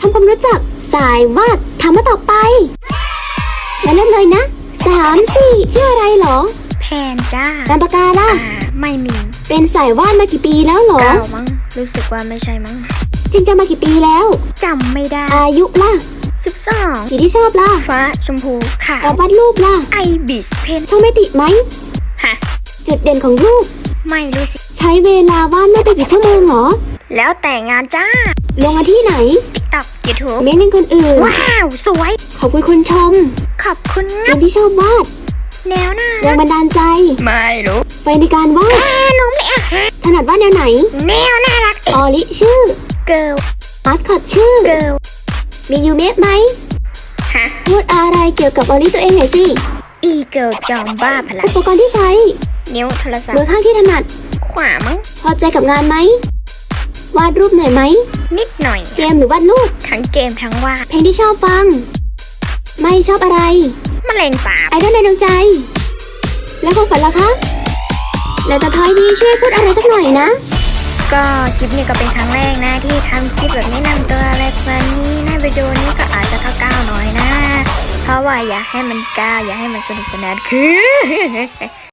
ทำความรู้จักสายวาดถามมาต่อไปงั้นเริ่มเลยนะสามสี่ชื่ออะไรเหรอ แพนจ้านามปากกาล่ะ อ่าไม่มีเป็นสายวาดมากี่ปีแล้วเหรอ เก้ามั้งรู้สึกว่าไม่ใช่มั้งจริงจะมากี่ปีแล้ว จำไม่ได้อายุล่ะสิบสองสีที่ชอบล่ะฟ้าชมพูขาวแล้ววาดรูปล่ะไอบิสเพนช่องไม่ติไหม ฮะจุดเด่นของรูป ไม่รู้สิ ใช้เวลาวาดไม่ไปกี่ชั่วโมงเหรอ แล้วแต่งานจ้า ลงมาที่ไหนติ๊กต็อกยูทูบเม้นต์ให้คนอื่น ว้าว สวย ขอบคุณคนชม ขอบคุณเกนะมที่ชอบวาดแนวหน้าแรงบันดาลใจไม่รู้ไฟในการวาด อ่าน้องเลยอะฮะถนัดวาดแนวไหน แนวน่ารักออลิชื่อเกิลมาสคอตชื่อ เกิลมียูเมะไหม ฮะพูดอะไรเกี่ยวกับออลิตัวเองหน่อยสิ อีเกิลจอมบ้าพลัอุงปกรณ์ที่ใช้นิ้วโทรศัพมือท์ข้างที่ถนัด ขวามั้งพอใจกับงานไหม วาดรูปเหนื่อยไหม นิดหน่อย เกมหรือวาดรูป ทั้งเกมทั้งวาด เพลงที่ชอบฟัง ไม่ชอบอะไรแมลงสาบไอดอลในดวงใจ แล้วความฝันล่ะคะแล้วตะท้ายนี้ช่วยพูดอะไรสักหน่อยนะ ก็คลิปนี้ก็เป็นครั้งแรกนะที่ทำคลิปแบบแนะนำตัวอะไรแบบนี้นะวิดีโอนี้ก็อาจจะก้าวๆหน่อยนะ เพราะว่าอยากให้มันก้าวอยากให้มันสนุกสนานคือ